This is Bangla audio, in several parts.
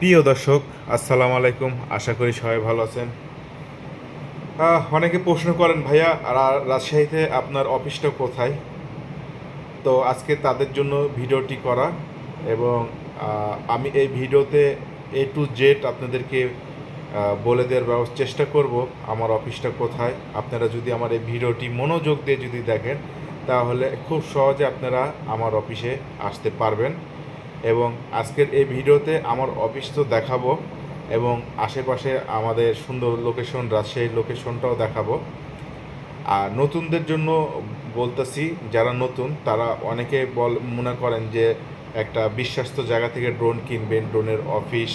প্রিয় দর্শক, আসসালামু আলাইকুম। আশা করি সবাই ভালো আছেন। অনেকে প্রশ্ন করেন, ভাইয়া রাজশাহীতে আপনার অফিসটা কোথায়? তো আজকে তাদের জন্য ভিডিওটি করা এবং আমি এই ভিডিওতে এ টু জেড আপনাদেরকে বলে দেওয়ার চেষ্টা করব আমার অফিসটা কোথায়। আপনারা যদি আমার এই ভিডিওটি মনোযোগ দিয়ে যদি দেখেন, তাহলে খুব সহজে আপনারা আমার অফিসে আসতে পারবেন। এবং আজকের এই ভিডিওতে আমার অফিস তো দেখাবো এবং আশেপাশে আমাদের সুন্দর লোকেশন রাজশাহীর লোকেশনটাও দেখাবো। আর নতুনদের জন্য বলতেছি, যারা নতুন, তারা অনেকে বল, মনে করেন যে একটা বিশ্বস্ত জায়গা থেকে ড্রোন কিনবেন ড্রোনের অফিস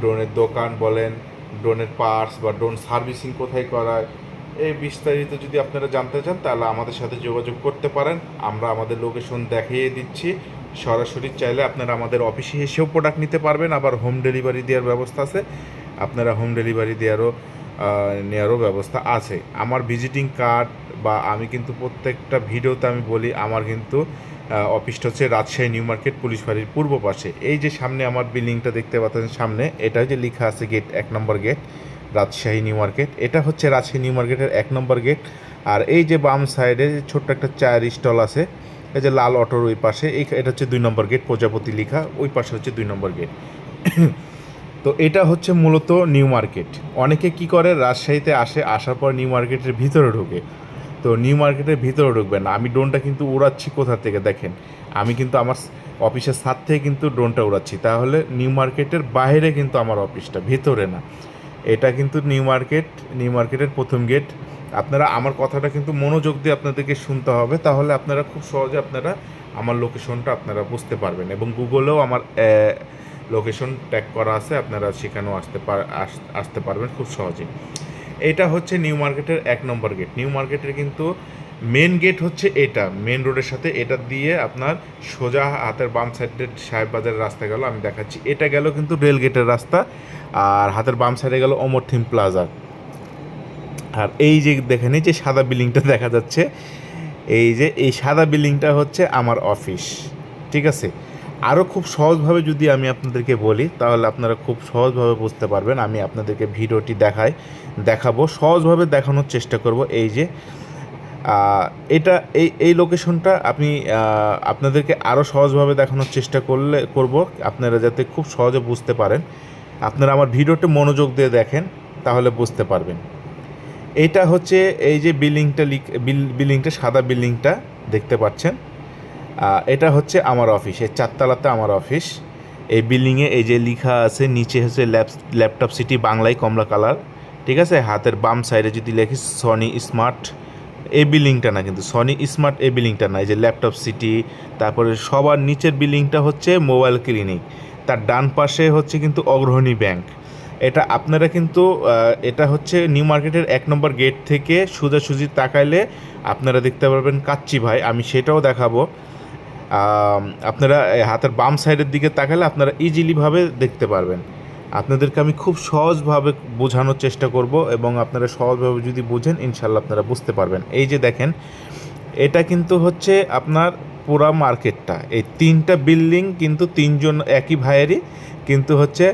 ড্রোনের দোকান বলেন ড্রোনের পার্টস বা ড্রোন সার্ভিসিং কোথায় করায়, এই বিস্তারিত যদি আপনারা জানতে চান, তাহলে আমাদের সাথে যোগাযোগ করতে পারেন। আমরা আমাদের লোকেশন দেখিয়ে দিচ্ছি। সরাসরি চাইলে আপনারা আমাদের অফিসে এসেও প্রোডাক্ট নিতে পারবেন, আবার হোম ডেলিভারি দেওয়ার ব্যবস্থা আছে। আপনারা হোম ডেলিভারি দেওয়ারও নেওয়ারও ব্যবস্থা আছে। আমার ভিজিটিং কার্ড বা আমি কিন্তু প্রত্যেকটা ভিডিওতে আমি বলি, আমার কিন্তু অফিসটা হচ্ছে রাজশাহী নিউ মার্কেট পুলিশ ফাঁড়ির পূর্ব পাশে। এই যে সামনে আমার বিল্ডিংটা দেখতে পাচ্ছেন সামনে, এটা যে লেখা আছে গেট এক number gate Rajshahi new market. এটা হচ্ছে রাজশাহী নিউ মার্কেটের এক নম্বর গেট আর এই যে বাম সাইডে ছোট্ট একটা চায়ের স্টল আছে। এই যে লাল অটোর ওই পাশে, এই এটা হচ্ছে দুই নম্বর গেট, প্রজাপতি লেখা, ওই পাশে হচ্ছে দুই নম্বর গেট। তো এটা হচ্ছে মূলত নিউ মার্কেট। অনেকে কি করে, রাজশাহীতে আসে, আসার পর নিউ মার্কেটের ভিতরে ঢোকে। তো নিউ মার্কেটের ভিতরে ঢুকবে না। আমি ড্রোনটা কিন্তু উড়াচ্ছি কোথা থেকে দেখেন? আমি কিন্তু আমার অফিসের ছাদ থেকে কিন্তু ড্রোনটা উড়াচ্ছি। তাহলে নিউ মার্কেটের বাইরে কিন্তু আমার অফিসটা, ভিতরে না। এটা কিন্তু নিউ মার্কেট, নিউ মার্কেটের প্রথম গেট। আপনারা আমার কথাটা কিন্তু মনোযোগ দিয়ে আপনাদেরকে শুনতে হবে, তাহলে আপনারা খুব সহজে আপনারা আমার লোকেশনটা আপনারা বুঝতে পারবেন এবং গুগলেও আমার লোকেশন ট্যাগ করা আছে, আপনারা সেখানেও আসতে পার আসতে পারবেন খুব সহজে। এটা হচ্ছে নিউ মার্কেটের এক নম্বর গেট নিউ মার্কেটের কিন্তু মেন গেট হচ্ছে এটা মেন রোডের সাথে এটা দিয়ে আপনার সোজা হাতের বাম সাইডের সাহেব বাজারের রাস্তা গেল, আমি দেখাচ্ছি। এটা গেল কিন্তু রেল গেটের রাস্তা, আর হাতের বাম সাইডে গেল অমর থিম প্লাজা আর এই যে দেখেন এই যে সাদা বিল্ডিংটা দেখা যাচ্ছে। এই যে, এই সাদা বিল্ডিংটা হচ্ছে আমার অফিস, ঠিক আছে? আরও খুব সহজভাবে যদি আমি আপনাদেরকে বলি, তাহলে আপনারা খুব সহজভাবে বুঝতে পারবেন। আমি আপনাদেরকে ভিডিওটি দেখাই, দেখাবো, সহজভাবে দেখানোর চেষ্টা করব। এই যে এটা, এই এই লোকেশনটা আপনি আপনাদেরকে আরও সহজভাবে দেখানোর চেষ্টা করলে, করব। আপনারা যাতে খুব সহজে বুঝতে পারেন। আপনারা আমার ভিডিওটা মনোযোগ দিয়ে দেখেন, তাহলে বুঝতে পারবেন। এটা হচ্ছে এই যে বিল্ডিংটা লিখ বিল্ডিংটা, সাদা বিল্ডিংটা দেখতে পাচ্ছেন। এটা হচ্ছে আমার অফিস, এই চারতলাতে আমার অফিস। এই বিল্ডিংয়ে এই যে লিখা আছে, নিচে হচ্ছে ল্যাপ ল্যাপটপ সিটি বাংলায় কমলা কালার, ঠিক আছে? হাতের বাম সাইডে যদি লেখি সনি স্মার্ট এই বিল্ডিংটা না কিন্তু সনি স্মার্ট এই বিল্ডিংটা না, এই যে ল্যাপটপ সিটি, তারপরে সবার নিচের বিল্ডিংটা হচ্ছে মোবাইল ক্লিনিক, তার ডান পাশে হচ্ছে কিন্তু অগ্রহণী ব্যাংক। এটা আপনারা কিন্তু এটা হচ্ছে নিউ মার্কেটের এক নম্বর গেট থেকে সোজাসুজি তাকাইলে আপনারা দেখতে পারবেন কাচ্চি ভাই, আমি সেটাও দেখাবো। আপনারা হাতের বাম সাইডের দিকে তাকালে আপনারা ইজিলিভাবে দেখতে পারবেন। আপনাদেরকে আমি খুব সহজভাবে বোঝানোর চেষ্টা করব এবং আপনারা সহজভাবে যদি বুঝেন ইনশাল্লাহ আপনারা বুঝতে পারবেন। এই যে দেখেন, এটা কিন্তু হচ্ছে আপনার পুরা মার্কেটটা। এই তিনটা বিল্ডিং কিন্তু তিনজন, একই ভাইয়েরই কিন্তু হচ্ছে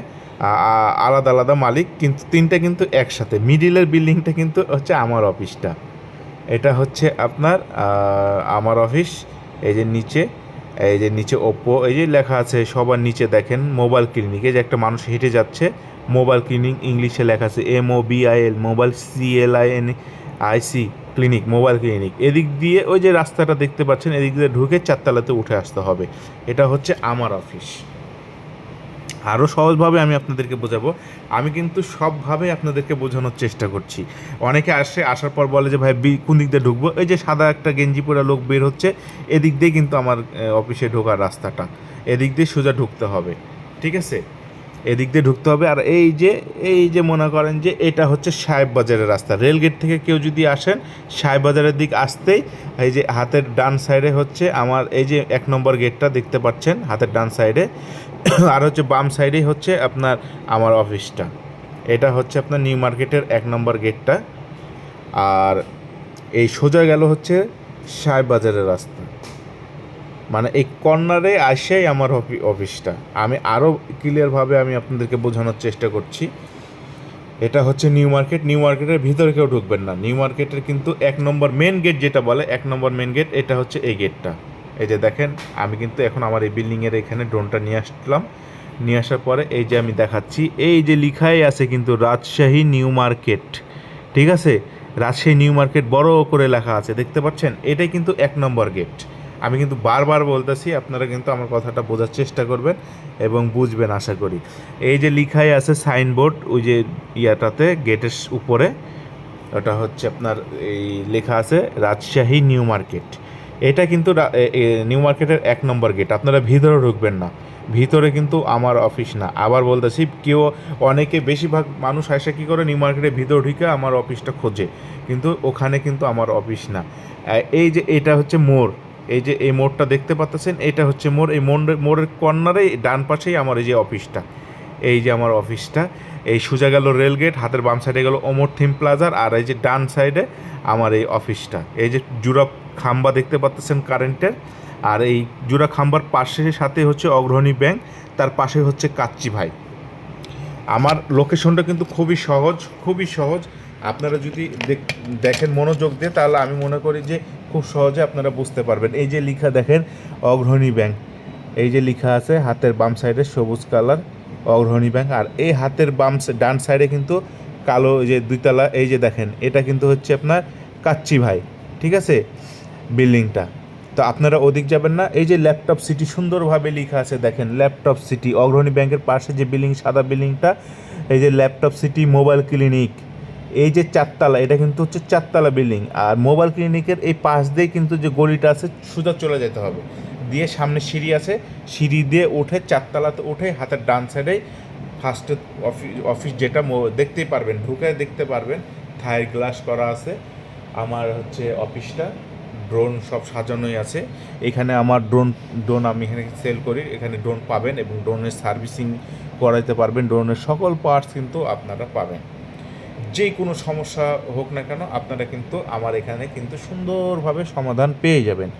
আলাদা আলাদা মালিক, কিন্তু তিনটা কিন্তু একসাথে। মিডিলের বিল্ডিংটা কিন্তু হচ্ছে আমার অফিসটা। এটা হচ্ছে আপনার আমার অফিস, এই যে নিচে, এই যে নিচে ওপো এই যে লেখা আছে, সবার নিচে দেখেন, মোবাইল ক্লিনিক। এই যে একটা মানুষ হেঁটে যাচ্ছে, মোবাইল ক্লিনিক, ইংলিশে লেখা আছে M O B mobile C L I N I C clinic, mobile clinic. এদিক দিয়ে ওই যে রাস্তাটা দেখতে পাচ্ছেন, এদিক দিয়ে ঢুকে চারতলাতে উঠে আসতে হবে। এটা হচ্ছে আমার অফিস। আরও সহজভাবে আমি আপনাদেরকে বোঝাবো। আমি কিন্তু সবভাবে আপনাদেরকে বোঝানোর চেষ্টা করছি। অনেকে আসে, আসার পর বলে যে, ভাই কোন দিক দিয়ে ঢুকবো? এই যে সাদা একটা গেঞ্জি পরা লোক বের হচ্ছে, এদিক দিয়ে কিন্তু আমার অফিসে ঢোকার রাস্তাটা। এদিক দিয়ে সোজা ঢুকতে হবে। ঠিক আছে? এদিক দিয়ে ঢুকতে হবে। আর এই যে এই যে মনে করেন যে এটা হচ্ছে সাহেব বাজারের রাস্তা। রেলগেট থেকে কেউ যদি আসেন, সাহেব বাজারের দিক আসতেই এই যে হাতের ডান সাইডে হচ্ছে আমার এই যে এক নম্বর গেটটা দেখতে পাচ্ছেন হাতের ডান সাইডে। আর হচ্ছে বাম সাইডেই হচ্ছে আপনার আমার অফিসটা। এটা হচ্ছে আপনার নিউ মার্কেটের এক নম্বর গেটটা। আর এই সোজা গেল হচ্ছে সাহেব বাজারের রাস্তা। মানে এই কর্নারে আসেই আমার অফি- অফিসটা। আমি আরও ক্লিয়ারভাবে আমি আপনাদেরকে বোঝানোর চেষ্টা করছি। এটা হচ্ছে নিউ মার্কেট। নিউ মার্কেটের ভিতরে কেউ ঢুকবেন না। নিউ মার্কেটের কিন্তু এক নম্বর মেন গেট যেটা বলে, এক নম্বর মেন গেট এটা হচ্ছে এই গেটটা এই যে দেখেন, আমি কিন্তু এখন আমার এই বিল্ডিংয়ের এখানে ড্রোনটা নিয়ে আসলাম। নিয়ে আসার পরে এই যে আমি দেখাচ্ছি, এই যে লিখাই আছে কিন্তু রাজশাহী নিউ মার্কেট। ঠিক আছে? রাজশাহী নিউ মার্কেট বড় করে লেখা আছে। দেখতে পাচ্ছেন? এটাই কিন্তু এক নম্বর গেট আমি কিন্তু বারবার বলতেছি, আপনারা কিন্তু আমার কথাটা বোঝার চেষ্টা করবেন এবং বুঝবেন, আশা করি। এই যে লিখাই আছে সাইনবোর্ড, ওই যে ইয়াটাতে, গেটের উপরে, ওটা হচ্ছে আপনার এই লেখা আছে, রাজশাহী নিউ মার্কেট। এটা কিন্তু নিউ মার্কেটের এক নম্বর গেট। আপনারা ভিতরে ঢুকবেন না। ভিতরে কিন্তু আমার অফিস না। আবার বলতেছি, কেউ অনেকে বেশিরভাগ মানুষ আসে কী করে, নিউ মার্কেটের ভিতরে ঢুকে আমার অফিসটা খোঁজে। কিন্তু ওখানে কিন্তু আমার অফিস না। এই যে এটা হচ্ছে মোড়। এই যে এই মোড়টা দেখতে পাচ্ছেন এটা হচ্ছে মোড়। এই মোড় মোড়ের কর্নারে ডান পাশেই আমার এই যে অফিসটা। এই যে আমার অফিসটা, এই সোজা গেল রেলগেট হাতের বাম সাইডে গেল ওমর থিম প্লাজার আর এই যে ডান সাইডে আমার এই অফিসটা। এই যে জুড়া খাম্বা দেখতে পাচ্ছেন কারেন্টের, আর এই জুড়া খাম্বার পাশে সাথে হচ্ছে অগ্রণী ব্যাংক, তার পাশে হচ্ছে কাচ্চি ভাই। আমার লোকেশনটা কিন্তু খুবই সহজ খুবই সহজ। আপনারা যদি দেখ- দেখেন মনোযোগ দিয়ে, তাহলে আমি মনে করি যে খুব সহজে আপনারা বুঝতে পারবেন। এই যে লেখা দেখেন অগ্রণী ব্যাংক। এই যে লেখা আছে, হাতের বাম সাইডে সবুজ কালার অগ্রণী ব্যাংক। আর এই হাতের বাম ডান সাইডে কিন্তু কালো যে দুইতলা, এই যে দেখেন, এটা কিন্তু হচ্ছে আপনার কাচ্চি ভাই, ঠিক আছে? বিল্ডিংটা। তো আপনারা ওদিক যাবেন না। এই যে ল্যাপটপ সিটি সুন্দরভাবে লেখা আছে, দেখেন, ল্যাপটপ সিটি অগ্রণী ব্যাংকের পাশে যে বিল্ডিং, সাদা বিল্ডিংটা, এই যে ল্যাপটপ সিটি মোবাইল ক্লিনিক। এই যে চারতলা, এটা কিন্তু হচ্ছে চারতলা বিল্ডিং। আর মোবাইল ক্লিনিকের এই পাশ দিয়ে কিন্তু যে গলিটা আছে, সোজা চলে যেতে হবে। দিয়ে সামনে সিঁড়ি আছে, সিঁড়ি দিয়ে উঠে চারতলাতে উঠে হাতের ডান সাইডে ফার্স্টে অফিস অফিস যেটা দেখতেই পারবেন, ঢুকে দেখতে পারবেন থায়ের গ্লাস করা আছে। আমার হচ্ছে অফিসটা ড্রোন সব সাজানোই আছে। এখানে আমার ড্রোন ড্রোন আমি এখানে সেল করি, এখানে ড্রোন পাবেন এবং ড্রোনের সার্ভিসিং করাইতে পারবেন। ড্রোনের সকল পার্টস কিন্তু আপনারা পাবেন। যে কোনো সমস্যা হোক না কেন আপনারা কিন্তু আমার এখানে কিন্তু সুন্দরভাবে সমাধান পেয়ে যাবেন।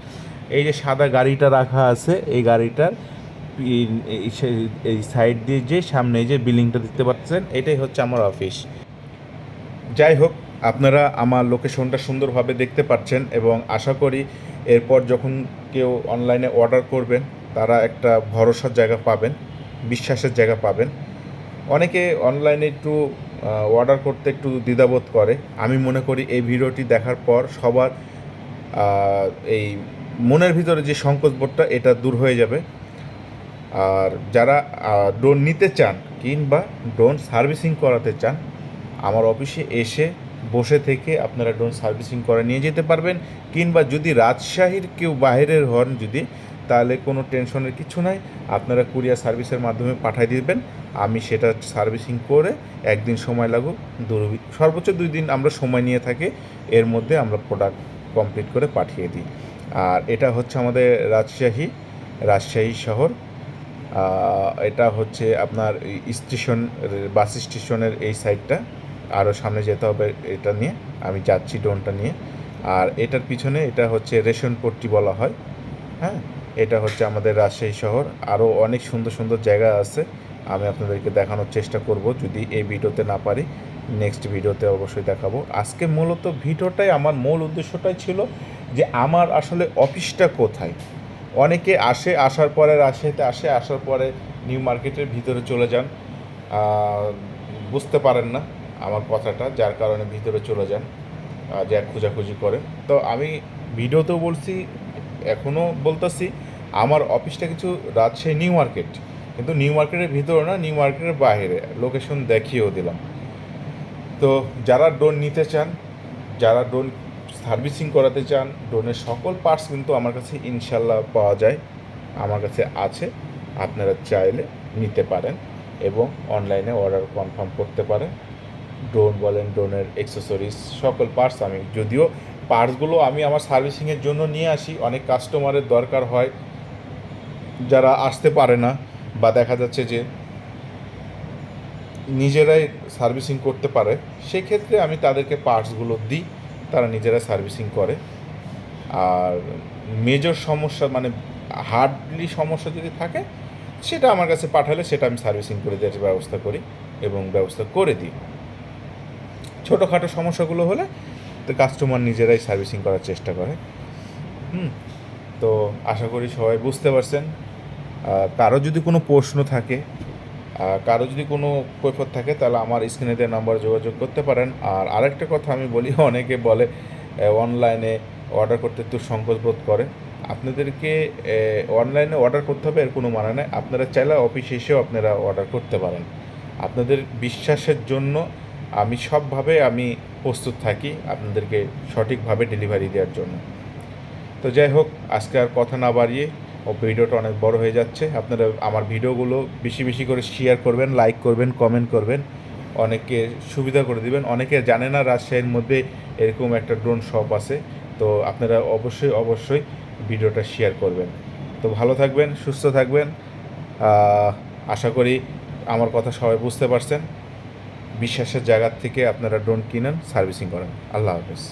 এই যে সাদা গাড়িটা রাখা আছে, এই গাড়িটার এই- সাইড দিয়ে যে সামনে যে বিল্ডিংটা দেখতে পাচ্ছেন, এটাই হচ্ছে আমার অফিস। যাই হোক, আপনারা আমার লোকেশনটা সুন্দরভাবে দেখতে পাচ্ছেন এবং আশা করি এরপর যখন কেউ অনলাইনে অর্ডার করবেন, তারা একটা ভরসার জায়গা পাবেন, বিশ্বাসের জায়গা পাবেন। অনেকে অনলাইনে একটু অর্ডার করতে একটু দ্বিধাবোধ করে। আমি মনে করি এই ভিডিওটি দেখার পর সবার এই মনের ভিতরে যে সংকোচবোধটা, এটা দূর হয়ে যাবে। আর যারা ড্রোন নিতে চান কিংবা ড্রোন সার্ভিসিং করাতে চান, আমার অফিসে এসে বসে থেকে আপনারা ড্রোন সার্ভিসিং করে নিয়ে যেতে পারবেন। কিংবা যদি রাজশাহীর কেউ বাইরের হন, যদি তাহলে কোনো টেনশনের কিছু নাই। আপনারা কুরিয়ার সার্ভিসের মাধ্যমে পাঠিয়ে দিবেন। আমি সেটা সার্ভিসিং করে একদিন সময় লাগুক দু সর্বোচ্চ দুই দিন আমরা সময় নিয়ে থাকি, এর মধ্যে আমরা প্রোডাক্ট কমপ্লিট করে পাঠিয়ে দিই। আর এটা হচ্ছে আমাদের রাজশাহী রাজশাহী শহর। এটা হচ্ছে আপনার স্টেশন, বাস স্টেশনের এই সাইডটা। আরও সামনে যেতে হবে এটা নিয়ে। আমি যাচ্ছি ড্রোনটা নিয়ে। আর এটার পিছনে এটা হচ্ছে রেশন পট্টি বলা হয়। হ্যাঁ? এটা হচ্ছে আমাদের রাজশাহী শহর। আরও অনেক সুন্দর সুন্দর জায়গা আছে। আমি আপনাদেরকে দেখানোর চেষ্টা করব, যদি এই ভিডিওতে না পারি। নেক্সট ভিডিওতে অবশ্যই দেখাবো। আজকে মূলত ভিডিওটাই আমার মূল উদ্দেশ্যটাই ছিল যে আমার আসলে অফিসটা কোথায়। অনেকে আসে, আসার পরে রাজশাহীতে আসে, আসার পরে নিউ মার্কেটের ভিতরে চলে যান। বুঝতে পারেন না আমার কথাটা, যার কারণে ভিতরে চলে যান যা খোঁজাখুঁজি করে। তো আমি ভিডিওতেও বলছি এখনও বলতেছি আমার অফিসটা কিছু রাজশাহী নিউ মার্কেট। কিন্তু নিউ মার্কেটের ভিতরে না, নিউ মার্কেটের বাইরে। লোকেশন দেখিয়েও দিলাম। তো যারা ড্রোন নিতে চান, যারা ড্রোন সার্ভিসিং করাতে চান ড্রোনের সকল পার্টস কিন্তু আমার কাছে ইনশাল্লাহ পাওয়া যায়, আমার কাছে আছে। আপনারা চাইলে নিতে পারেন এবং অনলাইনে অর্ডার কনফার্ম করতে পারেন। ড্রোন বলেন ড্রোনের অ্যাক্সেসরিজ সকল পার্টস আমি, যদিও পার্টসগুলো আমি আমার সার্ভিসিংয়ের জন্য নিয়ে আসি, অনেক কাস্টমারের দরকার হয়। যারা আসতে পারে না বা দেখা যাচ্ছে যে নিজেরাই সার্ভিসিং করতে পারে, সেক্ষেত্রে আমি তাদেরকে পার্টসগুলো দিই, তারা নিজেরা সার্ভিসিং করে। আর মেজর সমস্যা মানে হার্ডলি সমস্যা যদি থাকে, সেটা আমার কাছে পাঠালে সেটা আমি সার্ভিসিং করে দেওয়ার ব্যবস্থা করি এবং ব্যবস্থা করে দিই। ছোটোখাটো সমস্যাগুলো হলে তো কাস্টমার নিজেরাই সার্ভিসিং করার চেষ্টা করে। হুম, তো আশা করি সবাই বুঝতে পারছেন। কারও যদি কোনো প্রশ্ন থাকে কারও যদি কোনো কৈফত থাকে, তাহলে আমার স্ক্রিনে দেওয়া নাম্বারে যোগাযোগ করতে পারেন। আর আরেকটা কথা আমি বলি, অনেকে বলে অনলাইনে অর্ডার করতে একটু সংকোচ বোধ করে। আপনাদেরকে অনলাইনে অর্ডার করতে হবে, এর কোনো মানে নেই। আপনারা চাইলে অফিসে এসেও আপনারা অর্ডার করতে পারেন। আপনাদের বিশ্বাসের জন্য আমি সবভাবে আমি প্রস্তুত থাকি আপনাদেরকে সঠিকভাবে ডেলিভারি দেওয়ার জন্য। তো যাই হোক, আজকে আর কথা না বাড়িয়ে ও ভিডিওটা অনেক বড় হয়ে যাচ্ছে। আপনারা আমার ভিডিওগুলো বেশি বেশি করে শেয়ার করবেন লাইক করবেন কমেন্ট করবেন। অনেকে সুবিধা করে দিবেন। অনেকে জানে না রাজশাহীর মধ্যে এরকম একটা ড্রোন শপ আছে। তো আপনারা অবশ্যই অবশ্যই ভিডিওটা শেয়ার করবেন। তো ভালো থাকবেন, সুস্থ থাকবেন। আশা করি আমার কথা সবাই বুঝতে পারছেন। বিশ্বাসের জায়গার থেকে আপনারা ড্রোন কিনেন সার্ভিসিং করেন। আল্লাহ হাফেজ।